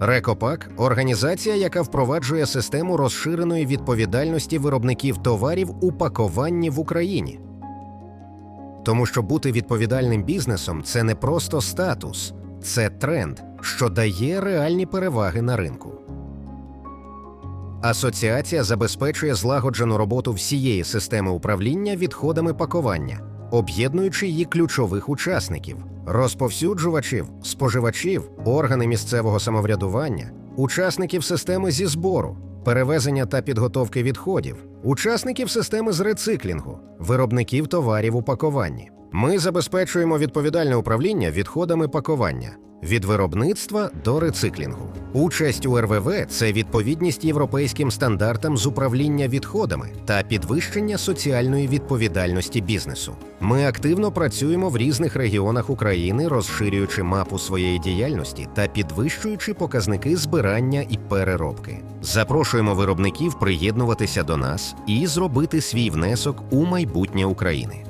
Рекопак організація, яка впроваджує систему розширеної відповідальності виробників товарів у пакуванні в Україні. Тому що бути відповідальним бізнесом це не просто статус, це тренд, що дає реальні переваги на ринку. Асоціація забезпечує злагоджену роботу всієї системи управління відходами пакування, об'єднуючи її ключових учасників, розповсюджувачів, споживачів, органи місцевого самоврядування, учасників системи зі збору, перевезення та підготовки відходів, учасників системи з рециклінгу, виробників товарів у пакуванні. Ми забезпечуємо відповідальне управління відходами пакування від виробництва до рециклінгу. Участь у РВВ це відповідність європейським стандартам з управління відходами та підвищення соціальної відповідальності бізнесу. Ми активно працюємо в різних регіонах України, розширюючи мапу своєї діяльності та підвищуючи показники збирання і переробки. Запрошуємо виробників приєднуватися до нас і зробити свій внесок у майбутнє України.